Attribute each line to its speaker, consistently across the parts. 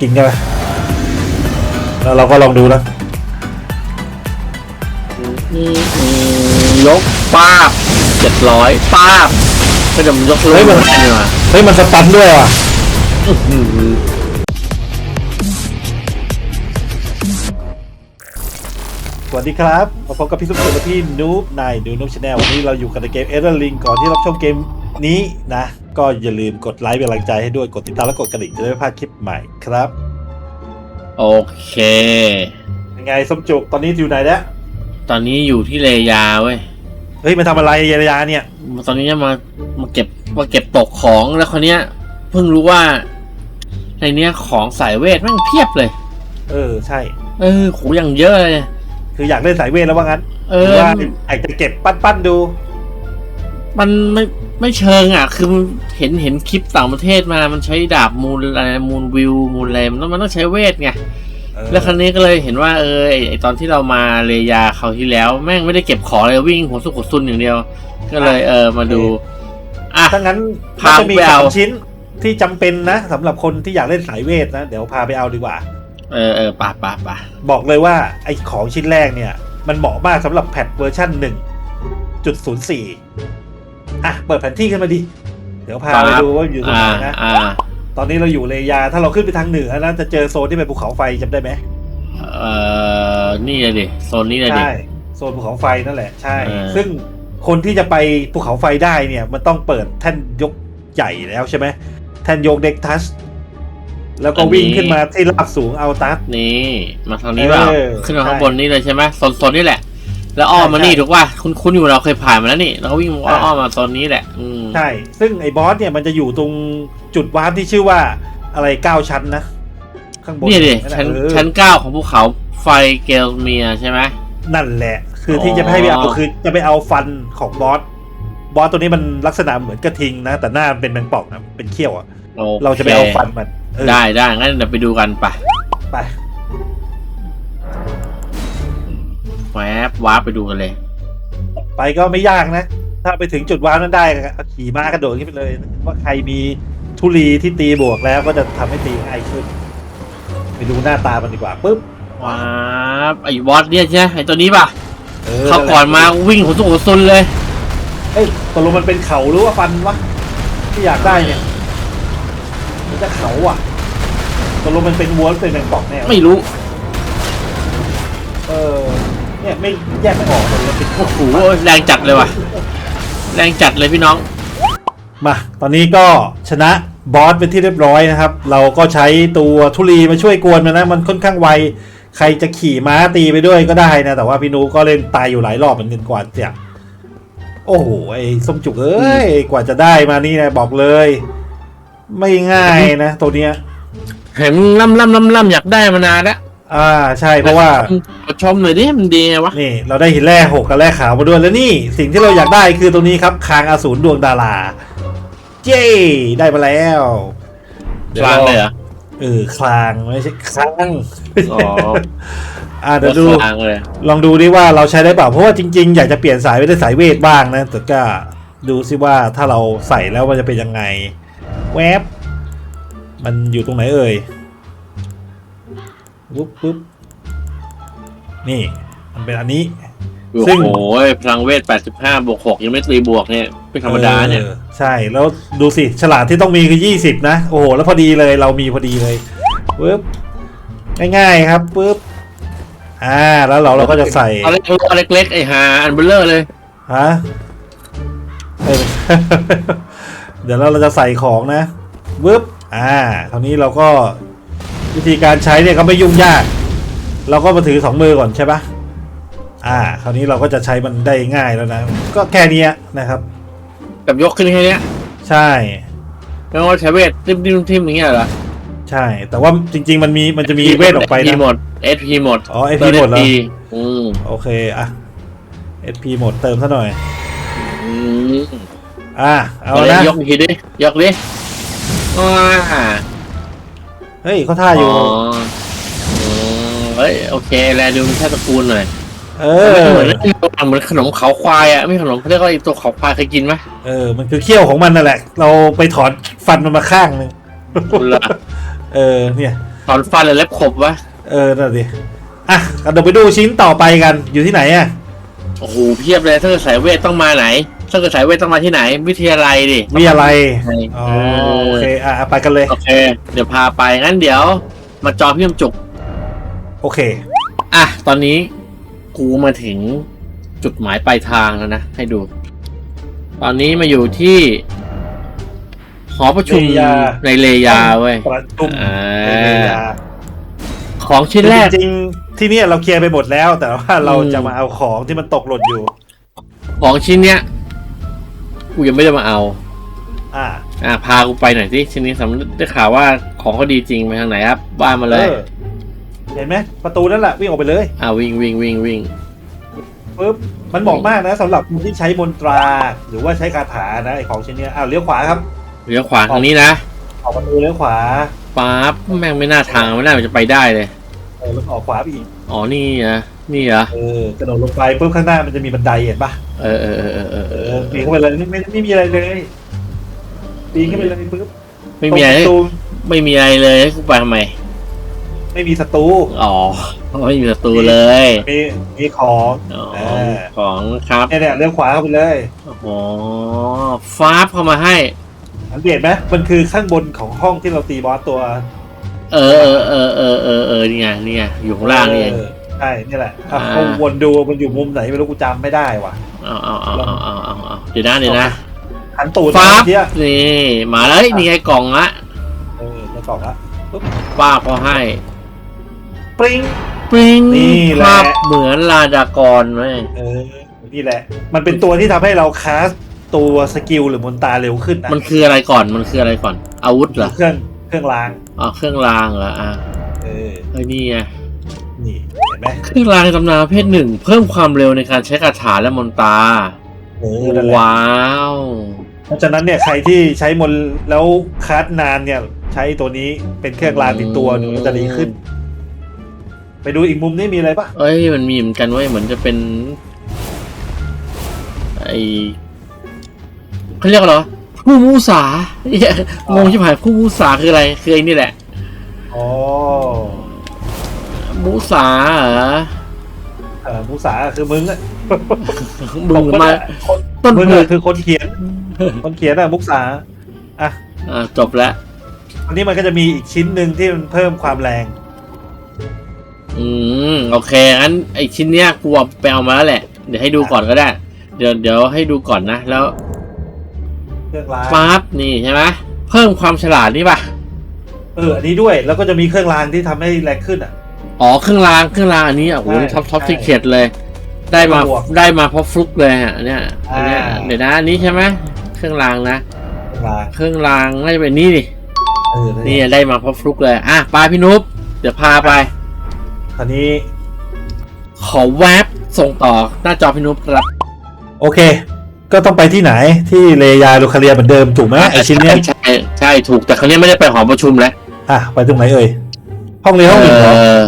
Speaker 1: กินกันไปแล้วเราก็ลองดูนะ
Speaker 2: อืมอืมยกป้าบเจ็ดร้อยป้าบก็จะมันยกเลยมัน ได้นี่หว่า
Speaker 1: เฮ้ยมันสตันด้วยว่ะ
Speaker 2: อื้อหือ
Speaker 1: สวัสดีครับมาพบกับพี่สุขสุขและพี่นูบนายดูนูบชาแนลวันนี้เราอยู่กันในเกมเอเดอร์ลิงก่อนที่รับชมเกม นี้นะ ก็อย่าลืมกดไลค์เป็นกำลังใจให้ด้วยกดติดตามและกดกระดิ่งจะได้ไม่พลาดคลิปใหม่ครับ
Speaker 2: โอเค
Speaker 1: ยังไงสมจุกตอนนี้อยู่ไหนแล้ว
Speaker 2: ตอนนี้อยู่ที่เลยาเว้ย
Speaker 1: เฮ้ยมันทำอะไรยายาเนี่ย
Speaker 2: ตอนนี้จะมามาเก็บมาเก็บตกของแล้วคนเนี้ยเพิ่งรู้ว่า ในเนี้ยของสายเวทแม่งเพียบเลย
Speaker 1: เออใช่
Speaker 2: เออโหอย่างเยอะเลย
Speaker 1: คืออยากเล่นสายเวทแล้วว่างั้น
Speaker 2: เอ
Speaker 1: หรือ
Speaker 2: อ
Speaker 1: ว่าอยากจะเก็บปั้นปั้นๆดู
Speaker 2: มันไม่ ไม่เชิงอะ คือมันเห็นเห็นคลิปต่างประเทศมา มันใช้ดาบมูลอะไรมูลวิวมูลอะไรมันต้องมันต้องใช้เวทไง
Speaker 1: เออ
Speaker 2: แล้วครั้นี้ก็เลยเห็นว่าเออไอ้ไอตอนที่เรามาเลยาเขาวที่แล้ว แม่งไม่ได้เก็บของเลยวิ่งหัวสุกหัวซุนอย่างเดียว ก็เลยเออมาดูอะ
Speaker 1: ถ้างั้น
Speaker 2: พา
Speaker 1: มันจะมี
Speaker 2: ไป
Speaker 1: สา
Speaker 2: เอา
Speaker 1: มชิ้นที่จำเป็นนะสำหรับคนที่อยากเล่นสายเวทนะ เดี๋ยวพาไปเอาดีกว่า
Speaker 2: เออเออป่าป่าป่า
Speaker 1: บอกเลยว่าไอ้ของชิ้นแรกเนี่ย มันเหมาะมากสำหรับแพทเวอร์ชัน1.04 อะเปิดแผนที่ขึ้นมาดิ เดี๋ยวพาไปดูว่าอยู่ตรง
Speaker 2: อ่า
Speaker 1: ไหนนะ
Speaker 2: อ่า
Speaker 1: ตอนนี้เราอยู่เลยา ถ้าเราขึ้นไปทางเหนือนะจะเจอโซนที่เป็นภูเขาไฟจำได้ไหม
Speaker 2: เออนี่เลยดิ โซนนี้เลยดิ
Speaker 1: ใช่ โซนภูเขาไฟนั่นแหละ ใช่
Speaker 2: เออ
Speaker 1: ซึ่งคนที่จะไปภูเขาไฟได้เนี่ย มันต้องเปิดแท่นยกใหญ่แล้วใช่ไหม แท่นยกเด็กทัช แล้วก็วิ่งขึ้นมาที่ราบสูงเอาตัส
Speaker 2: นี่ มาทางนี้เปล่า
Speaker 1: เออ
Speaker 2: ขึ้นมาข้าง
Speaker 1: ใช่
Speaker 2: บนนี่เลยใช่ไหมโซนโซนนี่แหละ แล้วอ้อมมา
Speaker 1: ใช่
Speaker 2: นี่ถูกป่ะคุณคุณอยู่เราเคยผ่านมาแล้วนี่เราก็วิ่ง
Speaker 1: อ่า
Speaker 2: อ้อมมาโซนนี้แหละ อืม
Speaker 1: ใช่ ซึ่งไอ้บอสเนี่ยมันจะอยู่ตรงจุดวาร์ปที่ชื่อว่าอะไรเก้าชั้นนะ ข้างบน
Speaker 2: นี่ดิ
Speaker 1: แหละ
Speaker 2: ชั้น
Speaker 1: เออ
Speaker 2: ชั้นเก้าของภูเขาไฟเกลเมียใช่ไหม
Speaker 1: นั่นแหละ คือที่จะไปให้ไปเอา
Speaker 2: อ๋อ
Speaker 1: คือจะไปเอาฟันของบอสบอสตัวนี้มันลักษณะเหมือนกระทิงนะ แต่หน้ามันเป็นแมงป่องนะเป็นเขี้ยวอะ
Speaker 2: โอค
Speaker 1: เราจะไปเอาฟันมันเออ
Speaker 2: ได้ได้งั้นเดี๋ยวไปดูกันไป
Speaker 1: ไป
Speaker 2: แวบวาร์ปไปดูกันเลย
Speaker 1: ไปก็ไม่ยากนะ ถ้าไปถึงจุดวาร์ปนั้นได้ก็ขี่ม้ากระโดดขึ้นไปเลยว่าใครมีทุลีที่ตีบวกแล้วก็จะทำให้ตีง่ายขึ้น ไปดูหน้าตามันดีกว่าปุ๊บ
Speaker 2: วาร์ปไอ้บอสเนี่ยใช่ไหมไอ้ตัวนี้ป่ะ
Speaker 1: เออ
Speaker 2: เขาก่อนมาวิ่งหัวสุกหัวซุนเลย
Speaker 1: เอ้ยตกลงมันเป็นเขาหรือว่าฟันวะที่อยากได้เนี่ยมันจะเขาอะตกลงมันเป็นวัวหรือเป็นแมงป่องแน่วะ
Speaker 2: ไม่รู้
Speaker 1: เออ เนี่ยไม่แยกไม่ออกเลยมันเป็น
Speaker 2: โอ้โหแรงจัดเลยว่ะ แรงจัดเลยพี่น้อง
Speaker 1: มาตอนนี้ก็ชนะบอสเป็นที่เรียบร้อยนะครับ เราก็ใช้ตัวทุลีมาช่วยกวนมันนะ มันค่อนข้างไว ใครจะขี่ม้าตีไปด้วยก็ได้นะ แต่ว่าพี่นูก็เล่นตายอยู่หลายรอบเหมือนกันกว่าจะโอ้โหไอ้ส้มจุกเอ้ยกว่าจะได้มานี่นะบอกเลย ไม่ง่ายนะ ตัวเนี้ย
Speaker 2: เห็นล่ำล่ำล่ำล่ำอยากได้มานานแล้ว
Speaker 1: อ่าใช่เพราะว่า
Speaker 2: ชมหน่อยดิมันดีไงวะ
Speaker 1: นี่เราได้หินแร่หกกับแร่ขาวมาด้วยแล้วนี่สิ่งที่เราอยากได้คือตรงนี้ครับคางอสูรดวงดารา เจ้ได้มาแล้วดี๋ยว
Speaker 2: กลางเลยเหรอ
Speaker 1: เออคลางไม่ใช่คลาง
Speaker 2: อ๋อ
Speaker 1: อ่าเดี๋ยวดู
Speaker 2: กลางเลย
Speaker 1: ลองดูดิว่าเราใช้ได้เปล่าเพราะว่าจริงๆ อยากจะเปลี่ยนสายไปได้สายเวทบ้างนะแต่ก็ดูซิว่าถ้าเราใส่แล้วมันจะเป็นยังไง แวบมันอยู่ตรงไหนเอ่ย ปุ๊บปุ๊บนี่มันเป็นอันนี้ ซึ่
Speaker 2: โอ้
Speaker 1: ง
Speaker 2: โหพลังเวท 85 บวก 6 ยังไม่ตีบวกเนี่ยเป็นธรรมดาเนี่ย
Speaker 1: ออใช่แล้วดูสิฉลาดที่ต้องมีคือ20นะ โอ้โห แล้วพอดีเลยเรามีพอดีเลยปึ๊บง่ายๆครับปึ๊บอ่าแล้วเราเราก็จะใส่
Speaker 2: เอาเล็กเอาเล็กๆไอ้หาอันเบลเลอร์เลย
Speaker 1: ฮะเอ้ย เดี๋ยวเราเราจะใส่ของนะปึ๊บอ่าคราวนี้เราก็ วิธีการใช้เนี่ยก็ไม่ยุ่งยาก เราก็มาถือสองมือก่อนใช่ปะอ่า คราวนี้เราก็จะใช้มันได้ง่ายแล้วนะ ก็แค่เนี้ยนะครับ
Speaker 2: แบบยกขึ้นแค่เนี้ย
Speaker 1: ใช่
Speaker 2: แล้วก็ใช้เวททิมทิมทิมอย่างเงี้ยเหรอ
Speaker 1: ใช่ แต่ว่าจริง ๆ มันมีมันจะมีเวทออกไป
Speaker 2: SP
Speaker 1: นะ
Speaker 2: หมด SP หมด
Speaker 1: อ๋อ SP หมดแล้ว
Speaker 2: SP อืม
Speaker 1: โอเคอะ SP หมดเติมซะหน่อย
Speaker 2: อืม
Speaker 1: อะเอา
Speaker 2: เอาเลย
Speaker 1: นะ
Speaker 2: ยกอีกทีดิยกดิว้า
Speaker 1: เฮ้ยเขาท่าอยู่
Speaker 2: อ๋ออืมเฮ้ยโอเคแลดูมันแค่ตระกูลหน่อย
Speaker 1: เอ
Speaker 2: เหมื
Speaker 1: อ
Speaker 2: อนเหมือนขนมเขาควายอะไม่ขนมเขาเรียกว่าไอ้ตัวเขาควายเคยกินไหม
Speaker 1: เออมันคือเขี้ยวของมันนั่นแหละ เราไปถอนฟันมันมาข้างหนึ่ง
Speaker 2: คุณล่ะ
Speaker 1: เออเนี่ย
Speaker 2: ตอนฟันเลยเล็บขบวะ
Speaker 1: เออนั่นดิอะกันเดี๋ยวไปดูชิ้นต่อไปกันอยู่ที่ไหนอะ
Speaker 2: โอ้โหเพียบเลยถ้าเกิดสายเวทต้องมาไหน ถ้าเกิดสายเวทต้องมาที่ไหน วิทยาลัยดิ
Speaker 1: มีอะไร
Speaker 2: ใช่
Speaker 1: อ๋อ
Speaker 2: เออ
Speaker 1: โอเคอะไปกันเลย
Speaker 2: โอเค เดี๋ยวพาไปงั้นเดี๋ยว มาจอพี่ยมจุก
Speaker 1: โอเค
Speaker 2: อะ ตอนนี้กูมาถึงจุดหมายปลายทางแล้วนะ ให้ดู ตอนนี้มาอยู่ที่ หอประชุม
Speaker 1: เลยา
Speaker 2: ในเลยาเว้ย
Speaker 1: ประชุม
Speaker 2: อ่า
Speaker 1: ในเวลา
Speaker 2: ของชิ้นแรก
Speaker 1: จริงๆที่เนี่ยเราเคลียร์ไปหมดแล้ว แต่ว่าเรา
Speaker 2: อืม
Speaker 1: จะมาเอาของที่มันตกหล่นอยู่
Speaker 2: ของชิ้นเนี้ย กูยังไม่ได้มาเอา
Speaker 1: อ่า
Speaker 2: อะพากูไปหน่อยสิชิ้นนี้สำได้ข่าวว่าของเขาดีจริงไปทางไหนครับบ้านมาเลย
Speaker 1: ออเห็นไหมประตูนั่นแหละวิ่งออกไปเลย
Speaker 2: อ่าวิ่งวิ่งวิ่งวิ่ง
Speaker 1: ปึ๊บมันเหมาะมากนะสำหรับคนที่ใช้มนตราหรือว่าใช้คาถานะไอของชิ้นเนี้ยอ้าวเลี้ยวขวาครับ
Speaker 2: เลี้ยวขวาทางนี้นะ
Speaker 1: ออกประตูเลี้ยวขวา
Speaker 2: ป๊าบแม่งไม่น่าทางไม่น่าจะไปได้เลย
Speaker 1: เออแล้วก็ออกขวาไปอีก
Speaker 2: อ๋อนี่อะ นี่เหรอ
Speaker 1: เออกระโดดลงไปปุ๊บข้างหน้ามันจะมีบันไดเห็นปะ
Speaker 2: เออเออเออเออเออ
Speaker 1: เอ
Speaker 2: เอ
Speaker 1: อ
Speaker 2: อ
Speaker 1: ปีนเข้าไปเลยไม่ไม่ไม่มีอะไรเลยปีนขึ้นไปเลยปุ๊บ
Speaker 2: ไม่มีอะไร
Speaker 1: ตรงประตู
Speaker 2: ไม่มีอะไรเลยให้กูไปทำไม
Speaker 1: ไม่มีศัตรู
Speaker 2: อ๋อไม่มีศัตรูเลย
Speaker 1: มีมีของ
Speaker 2: อ๋อ
Speaker 1: เออ
Speaker 2: ของครับ
Speaker 1: เนี่ยเนี่ยเลี้ยวขวาเข้าไปเลย
Speaker 2: อ๋อฟ้าบเข้ามาให้
Speaker 1: สังเกตไหมมันคือข้างบนของห้องที่เราตีบอสตัว
Speaker 2: เออเออเออเออเออเออนี่ไงนี่ไงอยู่ข้างล่างนี่เอง
Speaker 1: ออ ใช่นี่แหละอะ
Speaker 2: อ่า
Speaker 1: คงวนดูมันอยู่มุมไหนไม่รู้กูจำไม่ได้ว่ะ
Speaker 2: เอาเอาเอาเอาเอาเอาเอาเดี๋ยวนะเดี๋ยวนะ
Speaker 1: หันตูด
Speaker 2: ฟ้าบ
Speaker 1: เที่ย
Speaker 2: นี่มาแล้วเฮ้ยนี่ไงกล่องละ
Speaker 1: เออในกล่องละปุ๊บ
Speaker 2: ป้าบเขาให้
Speaker 1: ปริ้ง
Speaker 2: ปริ้ง
Speaker 1: นี่แหละ
Speaker 2: ภาพเหมือนลาดากรไหม
Speaker 1: เออนี่แหละ มันเป็นตัวที่ทำให้เราคาสตัวสกิลหรือมนตราเร็วขึ้นนะ
Speaker 2: มันคืออะไรก่อนมันคืออะไรก่อน อาวุธเหรอ
Speaker 1: เครื่องเครื่องราง
Speaker 2: อ๋อเครื่องรางเหรออะ
Speaker 1: เออ
Speaker 2: เฮ้ยนี่ไง
Speaker 1: นี่เห็น ไหม
Speaker 2: เครื่องรางในตำนานประเภทหนึ่ง เพิ่มความเร็วในการใช้คาถาและมนตรา
Speaker 1: เออนั่นแหละ
Speaker 2: ว้าว
Speaker 1: เพราะฉะนั้นเนี่ยใครที่ใช้มนต์แล้วคาสนานเนี่ย ใช้ตัวนี้เป็นเครื่องรางติดตัวหนูจะดีขึ้น ไปดูอีกมุมนี้มีอะไรปะ
Speaker 2: เอ้ยมันมีเหมือนกันเว้ยเหมือนจะเป็นไอเขาเรียกว่าอะไรวะผู้มูสาเหี้ยงงชิบหายผู้มูสาคืออะไรคือไอ้นี่แหละ
Speaker 1: อ๋อ
Speaker 2: มูสาเหรอ
Speaker 1: เออมูสาคือมึงอะ
Speaker 2: มึงมา
Speaker 1: คน
Speaker 2: ต้น
Speaker 1: มึง
Speaker 2: เผือ
Speaker 1: อะ
Speaker 2: ก
Speaker 1: คือคนเขียน คนเขียนอะมุกษา
Speaker 2: อะจบแล้ว
Speaker 1: อันนี้มันก็จะมีอีกชิ้นหนึ่งที่มันเพิ่มความแรง
Speaker 2: อืมโอเคงั้นไอชิ้นเนี้ยกูเอาไปเอามาแล้วแหละ เดี๋ยวให้ดูก่อนก็ได้ เดี๋ยวเดี๋ยวให้ดูก่อนนะแล้ว
Speaker 1: เครื่องราง
Speaker 2: ปั๊บนี่ใช่ไหมเพิ่มความฉลาดนี่ป่ะ
Speaker 1: เอออันนี้ด้วยแล้วก็จะมีเครื่องรางที่ทำให้แรงขึ้นอะ
Speaker 2: อ๋อเครื่องรางเครื่องรางอันนี้อะโอ้โห
Speaker 1: ใช่
Speaker 2: ท็อปท็อป
Speaker 1: ใช่
Speaker 2: ซีเครตเลย ได้มา
Speaker 1: บวก
Speaker 2: ได้มาเพราะฟลุกเลยอะอันเนี้ยอันเนี้ย
Speaker 1: อ่า
Speaker 2: เดี๋ยวนะอันนี้ใช่ไหมเครื่องรางนะ
Speaker 1: เครื่องราง
Speaker 2: เครื่องรางน่าจะเป็นนี่ดิ
Speaker 1: เออ
Speaker 2: นี่ได้มาเพราะฟลุกเลยอะไปพี่นุ๊บเดี๋ยวพาไป
Speaker 1: คราวนี้
Speaker 2: ขอแวบส่งต่อหน้าจอพี่นุ๊บครับ
Speaker 1: โอเค ก็ต้องไปที่ไหนที่เลยาลูคาเรียเหมือนเดิมถูกไหมไอชิ้นเนี้ย
Speaker 2: ใช่ใช่ถูกแต่ครั้งนี้ยไม่ได้ไปหอประชุมแล้ว
Speaker 1: อะไปตรงไหนเอ่ยห้องเรียนห้องหนึ่งเหรอ
Speaker 2: เออ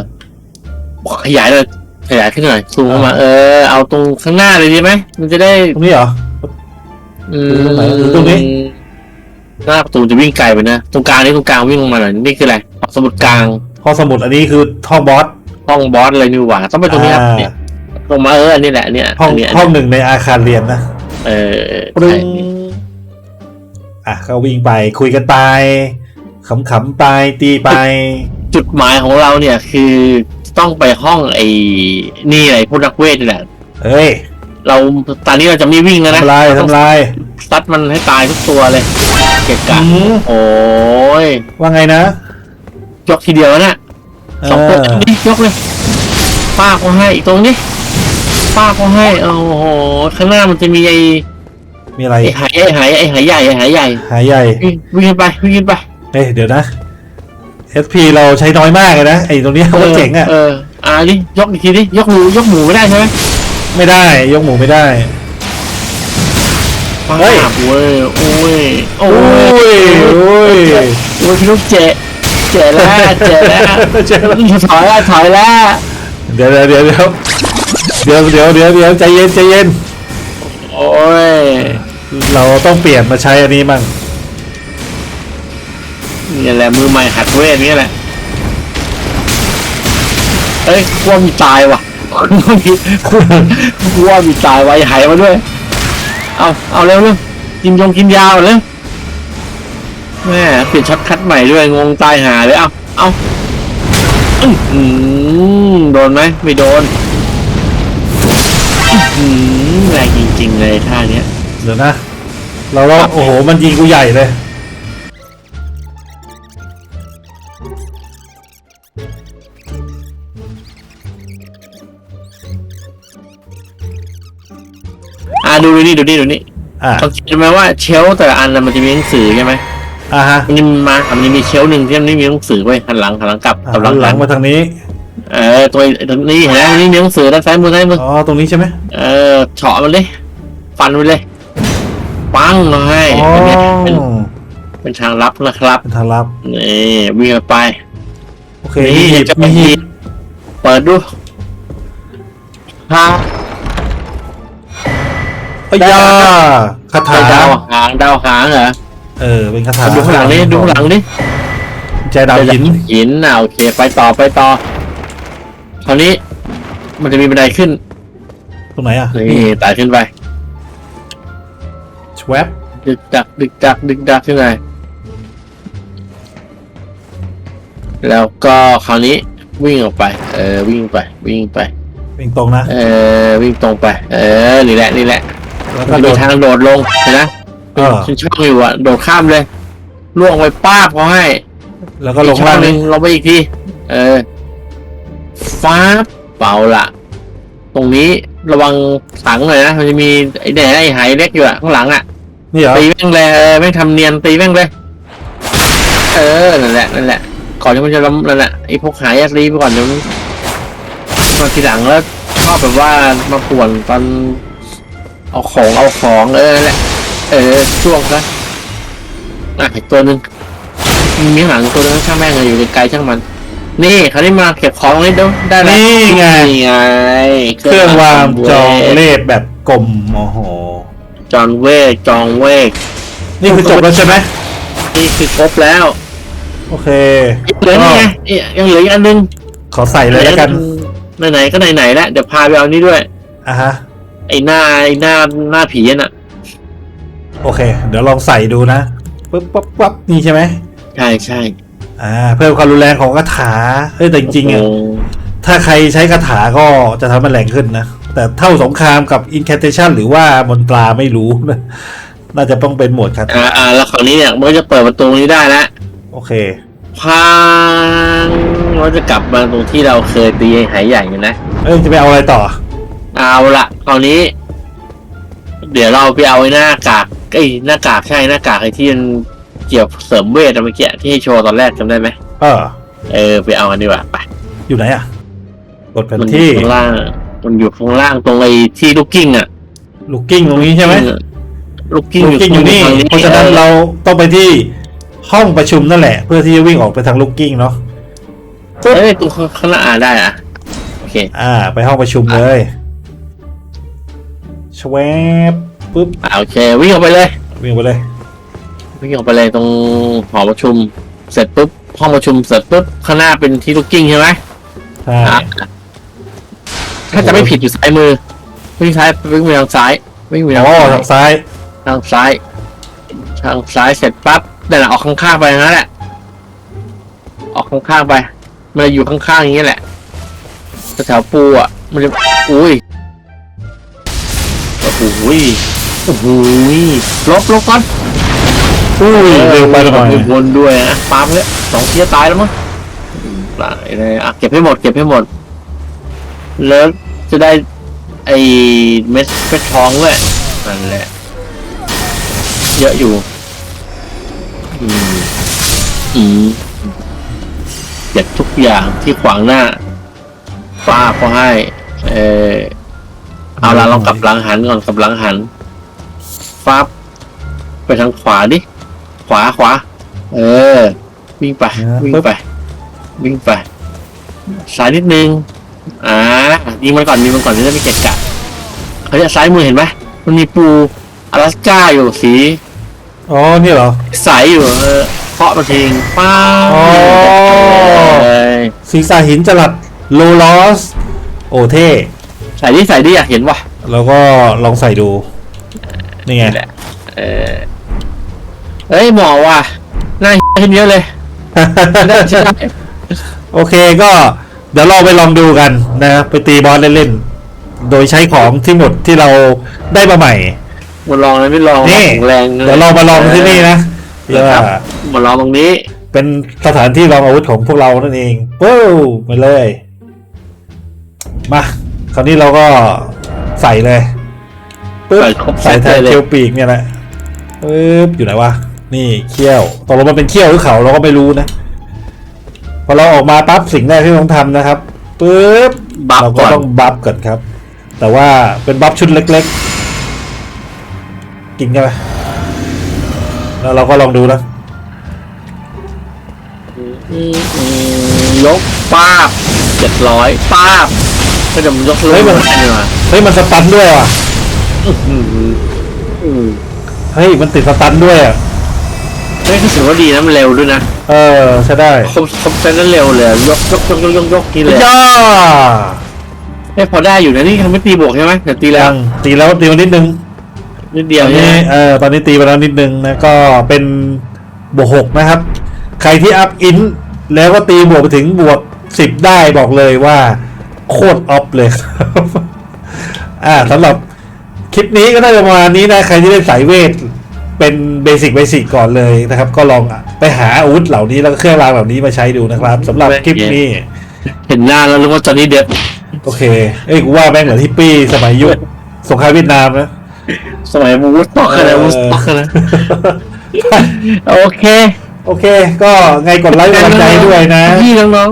Speaker 2: ขยายเลยขยายขึ้นหน่อยซูมเข้ามาเออเอาตรงข้างหน้าเลยดีไหมมันจะได้
Speaker 1: ตรงนี้เหรอ
Speaker 2: อื
Speaker 1: ตรงไหนหรือตรงนี้
Speaker 2: หน้าประตูจะวิ่งไกลไปนะตรงกลางนี่ตรงกลางวิ่งลงมาหน่อยนี่คืออะไรสมุดกลาง
Speaker 1: ห้องสมุดอันนี้คือห้องบอส
Speaker 2: ห้องบอสอะไรนี่หว่าต้องไปตรงนี้ครับ
Speaker 1: อ่า
Speaker 2: เนี่ยลงมาเอออันนี้แหละเนี่ย
Speaker 1: ห้อง
Speaker 2: นนี้
Speaker 1: ห้องหนึ่งในอาคารเรียนนะ
Speaker 2: เออ
Speaker 1: ปรึ้
Speaker 2: ใช่
Speaker 1: งอะก็วิ่งไปคุยกันไปขำๆไปตีไป
Speaker 2: จุดหมายของเราเนี่ยคือ ต้องไปห้องไอ้นี่อะไรพวกนักเวทนี่แหละ
Speaker 1: เฮ้ย
Speaker 2: เราตอนนี้เราจะไม่วิ่งแล้วนะ
Speaker 1: ทำลาย
Speaker 2: เราต้อง
Speaker 1: ทำลาย
Speaker 2: ซัดมันให้ตายทุกตัวเลย เกะกะ
Speaker 1: อืม
Speaker 2: โอ้ย
Speaker 1: ว่าไงนะ
Speaker 2: ยกทีเดียวนะ
Speaker 1: เอ
Speaker 2: สองตัว
Speaker 1: อ
Speaker 2: นี่ยกเลยป้าก็ให้อีกตรงนี้ป้าก็ให้โอ้โหข้างหน้ามันจะมีไอ้
Speaker 1: มีอะไร
Speaker 2: ไอ้หายไอ้หายไอ้หายใหญ่ไอ้หายใหญ่
Speaker 1: หายใหญ่
Speaker 2: วิ่งวิ่งกันไปวิ่งกันไป
Speaker 1: เฮ้ยเดี๋ยวนะ เอสพีเราใช้น้อยมากเลยนะไอ้ตรงนี้ยโคตรเจ๋งอะ
Speaker 2: เอออะนี่ยกอีกทีดิยกหมูยกหมูไม่ได้ใช่ไหม
Speaker 1: ไม่ได้ยกหมูไม่ได้ เฮ้ย
Speaker 2: อ่โอ้ยโอ้ยโอ้
Speaker 1: โอ
Speaker 2: ย
Speaker 1: โอ้ย
Speaker 2: โอยพี่ลูกเจ๊เจ๊แล้วเจ๊แล้ว
Speaker 1: เจ๊แล้ว
Speaker 2: ถอยแล้วถอยแล้ว
Speaker 1: เดี๋ยวเดี๋ยวเดี๋ยวเดี๋ยวเดี๋ยวเดี๋ยวใจเย็นใจเย็น
Speaker 2: โอ้ย
Speaker 1: เราต้องเปลี่ยนมาใช้อันนี้มั่ง
Speaker 2: นี่แหละมือใหม่หัดเวทนี่แหละเอ้ยกลัวมีตายว่ะกลัวมีตายว่ะอย่าหายมาด้วย เอาเอาเร็วเร็วกินยงกินยาวเลยแม่เปลี่ยนช็อตคัดใหม่ด้วยงงตายหาเลยเอาเอาอื้อหือโดนไหมไม่โดนอื้อหือแรงจริงๆเลยท่าเนี้ย
Speaker 1: เดี๋ยวนะ เราก็โอ้โหมันยิงกูใหญ่เลย
Speaker 2: ดูดูนี่ดูนี่ดูนี่
Speaker 1: อ่า
Speaker 2: สังเกตไหมว่าเชลฟ์แต่ละอันน่ะมันจะมีหนังสือใช่ไหม
Speaker 1: อ่าฮะ
Speaker 2: มันจะมีมามันจะมีเชลฟ์หนึ่งที่มันไม่มีหนังสือไว้หันหลังหันหลังกลับ
Speaker 1: อ่าก
Speaker 2: ลับหลัง
Speaker 1: หลังมาทางนี้
Speaker 2: เออตัวตรงนี้เห็นไหมนี่มีหนังสือด้านซ้ายมือซ้ายมือ
Speaker 1: อ๋อตรงนี้ใช่ไหม
Speaker 2: เออเฉาะมันเลยฟันมันเลย ปังหน่อย
Speaker 1: อ๋อ
Speaker 2: อันเนี้ยเป็นเป็นทางลับนะครับ
Speaker 1: เป็นทางลับ
Speaker 2: นี่วิ่งไป
Speaker 1: โอเค
Speaker 2: นี่
Speaker 1: มีหีบ
Speaker 2: จะ
Speaker 1: มี
Speaker 2: มี
Speaker 1: หีบ
Speaker 2: เปิดดูฮะ
Speaker 1: เอ้ยยาคาถา
Speaker 2: ดาวหางดาวหางเหรอ
Speaker 1: เออเป็นคาถา
Speaker 2: ดูข้างหลังนี่ดูข้างหลังนี่
Speaker 1: ใจดาวหิน
Speaker 2: หินอะโอเคไปต่อไปต่อคราวนี้มันจะมีบันไดขึ้น
Speaker 1: ตรงไหนอะ
Speaker 2: นี่ไต่ขึ้นไป
Speaker 1: ชวบ
Speaker 2: ดึกดักดึกดักดึกดักขึ้นไปแล้วก็คราวนี้วิ่งออกไป เออวิ่งไป วิ่งไป
Speaker 1: วิ่งตรงนะ
Speaker 2: เออวิ่งตรงไป เออนี่แหละนี่แหละ
Speaker 1: แล้ว
Speaker 2: มั
Speaker 1: ก็
Speaker 2: น
Speaker 1: โด
Speaker 2: มี
Speaker 1: ด
Speaker 2: ทางโดดลงเห็นไหม
Speaker 1: เออ
Speaker 2: ฉันช่องอยู่อะ โดดข้ามเลยล่วงไปป้าบเขาให้
Speaker 1: แล้วก็ลง
Speaker 2: อีช่
Speaker 1: ล่า
Speaker 2: องงห
Speaker 1: นี่
Speaker 2: นึ่งลงไปอีกที เออ ฟ้าบเป่าละ ตรงนี้ระวังถังหน่อยนะ มันจะมีไอ้แดไอ้หายเล็กอยู่อะข้างหลังอะ
Speaker 1: นี่เหรอ
Speaker 2: ตีแม่งเลยเออแม่งทำเนียนตีแม่งเลย เออ นั่นแหละ นั่นแหละ ก่อนที่มันจะล้มนั่นแหละไอ้พวกหายาตีไปก่อนเดี๋ยวมันมาทีหลังแล้วชอบแบบว่ามาป่วนตอน เอาของเอาของเออนั่นแหละเออช่วงซะอะอีกตัวหนึ่งมีข้างหลังตัวนึงช่างแม่งเลยอยู่ไกลๆช่างมัน นี่เขาได้มาเก็บของตรงนี้เดี๋ยวได้แล้ว
Speaker 1: นี่ไง
Speaker 2: นี่ไง
Speaker 1: เครื่องวางจองเลขแบบกลมโอ้โห
Speaker 2: จอนเวกจองเวก
Speaker 1: นี่คือจบแล้วใช่ไหม
Speaker 2: นี่คือครบแล้ว
Speaker 1: โอเค
Speaker 2: เหลือนี่ไงอีกยังเหลืออีกอันนึง
Speaker 1: ขอใส่เลยแล้วกัน
Speaker 2: ไหนๆก็ไหนๆแล้วเดี๋ยวพาไปเอานี่ด้วย
Speaker 1: อะฮะ
Speaker 2: ไอ้หน้าไอ้หน้าหน้าผีน่ะ
Speaker 1: โอเค เดี๋ยวลองใส่ดูนะปึ๊บปั๊บปั๊บนี่ใช่ไหม
Speaker 2: ใช่ใช่
Speaker 1: อ่า เพิ่มความรุนแรงของคาถาเฮ้ยแต่จริงๆอะ
Speaker 2: โอ้
Speaker 1: ถ้าใครใช้คาถาก็จะทำมันแรงขึ้นนะ แต่เท่าสงครามกับ incantation หรือว่ามนตราไม่รู้นะน่าจะต้องเป็นหมวดคาถา
Speaker 2: อ่าอ่าแล้วคราวนี้เนี่ยมันก็จะเปิดประตูนี้ได้แล้ว
Speaker 1: โอเค
Speaker 2: พังมันจะกลับมาตรงที่เราเคยตีไอ้หายใหญ่อยู่นะ
Speaker 1: เอ้ยจะไปเอาอะไรต่อ
Speaker 2: เอาละคราวนี้ เดี๋ยวเราไปเอาไอ้หน้ากากไอ้หน้ากากใช่หน้ากากไอ้ที่มันเกี่ยวเสริมเวทอะเมื่อกี้ที่ให้โชว์ตอนแรกจำได้ไหม
Speaker 1: เออ
Speaker 2: เออไปเอากันดีกว่าไป
Speaker 1: อยู่ไหนอะกดแผน
Speaker 2: มันอยู่
Speaker 1: ที่
Speaker 2: ข้างล่าง มันอยู่ข้างล่างตรงไอ้ที่ลูกกิ้งอะ
Speaker 1: ลูกกิ้งตรงนี้ใช่ไหม
Speaker 2: ลูกกิ้ง
Speaker 1: ลูกกิ้งอยู่นี่
Speaker 2: ทง
Speaker 1: เพราะฉะนั้นเราต้องไปที่ห้องประชุมนั่นแหละ เพื่อที่จะวิ่งออกไปทางลูกกิ้งเนาะ
Speaker 2: เอ้ยตรงข้างหน้าอ่าได้อะโอเค
Speaker 1: อ่า ไปห้องประชุมเลย ชวบปุ๊บ
Speaker 2: อ่าโอเค วิ่งออกไปเลย
Speaker 1: วิ่งไปเลย
Speaker 2: วิ่งออกไปเลยตรงหอประชุม เสร็จปุ๊บห้องประชุมเสร็จปุ๊บข้างหน้าเป็นที่ลูกกิ้งใช่ไหม
Speaker 1: ใช่
Speaker 2: อะถ้าจะไม่ผิดอยู่ซ้ายมือวิ่งซ้ายวิ่งไปทางซ้ายวิ่งไปทาง
Speaker 1: อ๋อ
Speaker 2: ซ้าย
Speaker 1: ทางซ้าย
Speaker 2: ทางซ้ายทางซ้ายเสร็จปั๊บนั่นแหละออกข้างๆไปนั่นแหละ ออกข้างๆไป มันจะอยู่ข้างๆอย่างนี้แหละแถวๆปูอะ มันจะอุ้ย โอ้โหโอ้โหลบลบก่อน
Speaker 1: อุ้ยเร็วไปหน่อย
Speaker 2: มีบนด้วยนะปาล์มเลยสองเทียตายแล้วมั้งตายเลยอะเก็บให้หมดเก็บให้หมด แล้วจะได้ไอ้เม็ดเม็ดทองด้วยนั่นแหละ เยอะอยู่อืมอืมเก็บทุกอย่างที่ขวางหน้าป้าก็ให้ เออ เอาละลองกลับหลังหันก่อนกลับหลังหันฟับไปทางขวาดิ ขวาขวา เออ วิ่งไป วิ่งไป วิ่งไปซ้ายนิดนึง อ่ายิงมันก่อนยิงมันก่อนจะได้ไม่เกะกะเขาจะซ้ายมือเห็นไหมมันมีปูอลาสก้าอยู่สี
Speaker 1: อ๋อ นี่เหรอ
Speaker 2: ใสอยู่ เออเคาะมาทิ้งป้า
Speaker 1: อ๋อ
Speaker 2: เลย
Speaker 1: ศีรษะหินจลัดโลลอส โอเท่
Speaker 2: ใส่ดิใส่ดิอยากเห็นว่ะ
Speaker 1: แล้วก็ลองใส่ดู นี่ไง
Speaker 2: นี่แหละ เออเอ้ยหมอว่ะหน้า ขึ้นเยอะเลยได้ใช่ได้
Speaker 1: โอเคก็เดี๋ยวเราไปลองดูกันนะ ไปตีบอสเล่นๆ โดยใช้ของที่หมดที่เราได้มาใหม่
Speaker 2: มาลองนะไม่ลอง
Speaker 1: นี่
Speaker 2: แข็งแรง
Speaker 1: เดี๋ยวเรามาลองที่นี่นะ
Speaker 2: เดี๋ยวครับมาลองตรงนี้
Speaker 1: เป็นสถานที่ลองอาวุธของพวกเรานั่นเองว้าวมาเลย มา คราวนี้เราก็ใส่เลยปึ๊บ
Speaker 2: ใส่ครบเซ
Speaker 1: ใส่
Speaker 2: ต
Speaker 1: แทน
Speaker 2: เลย
Speaker 1: เคียวปีกเนี่ยแหละปึ๊บอยู่ไหนวะนี่เขี้ยวตกลงมันเป็นเขี้ยวหรือเขาเราก็ไม่รู้นะ พอเราออกมาปั๊บสิ่งแรกที่ต้องทำนะครับปึ๊บ
Speaker 2: บัฟ
Speaker 1: เราก็
Speaker 2: ก่อน
Speaker 1: ต้องบัฟก่อนครับ แต่ว่าเป็นบัฟชุดเล็ก ๆ กินกันไปแล้วเราก็ลองดูนะ
Speaker 2: อืมอืมยกป้าบเจ็ดร้อยป้าบ ก็จะมันยก
Speaker 1: เฮ้ยมัน
Speaker 2: ได้ไหมวะ
Speaker 1: เฮ้ยมันสตันด้วยว่ะ
Speaker 2: อืมอืม
Speaker 1: เฮ้ยมันติดสตันด้วยอะ
Speaker 2: เฮ้ยก็ถือว่าดีนะมันเร็วด้วยนะ
Speaker 1: เออใช่ได้
Speaker 2: ครบครบเซตนั้นเร็วเลยยกยกยกยกยกยกนี่เลย
Speaker 1: ย่า
Speaker 2: เฮ้ยพอได้อยู่นะนี่ทำไม่ตีบวกใช่ไหมเดี๋ยวตีแล้
Speaker 1: ยั
Speaker 2: ว
Speaker 1: งตีแล้วตีมานิดนึง
Speaker 2: นิด
Speaker 1: ต
Speaker 2: เดียว
Speaker 1: อน
Speaker 2: เนี่
Speaker 1: นี้
Speaker 2: ย
Speaker 1: เออตอนนี้ตีไปแล้วนิดนึงนะก็เป็นบวกหกนะครับ ใครที่อัพอินแล้วก็ตีบวกไปถึงบวกสิบได้บอกเลยว่า โคตรออฟเลยครับอ่าสำหรับคลิปนี้ก็น่าจะประมาณนี้นะ ใครที่เล่นสายเวท เป็นเบสิกเบสิกก่อนเลยนะครับ ก็ลองไปหาอาวุธเหล่านี้แล้วก็เครื่องรางเหล่านี้มาใช้ดูนะครับสำหรับคลิปนี้
Speaker 2: เห็นหน้าแล้วรู้ว่าจอห์นนี่เด็ด
Speaker 1: โอเค เอ้ยกูว่าแม่งเหมือนฮิปปี้สมัยยุคสงครามเวียดนามนะ
Speaker 2: สมัยมูสต็อกอะไรมูสต็อกอะไรโอเค
Speaker 1: โอเค ก็ไงกดไลค์กำลังใจให้ด้วยนะ
Speaker 2: พี่น้อง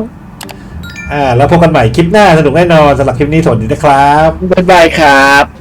Speaker 1: อ่าแล้วพบกันใหม่คลิปหน้าสนุกแน่นอนสำหรับคลิปนี้สวัสดีนะครับ
Speaker 2: บ๊ายบายครับ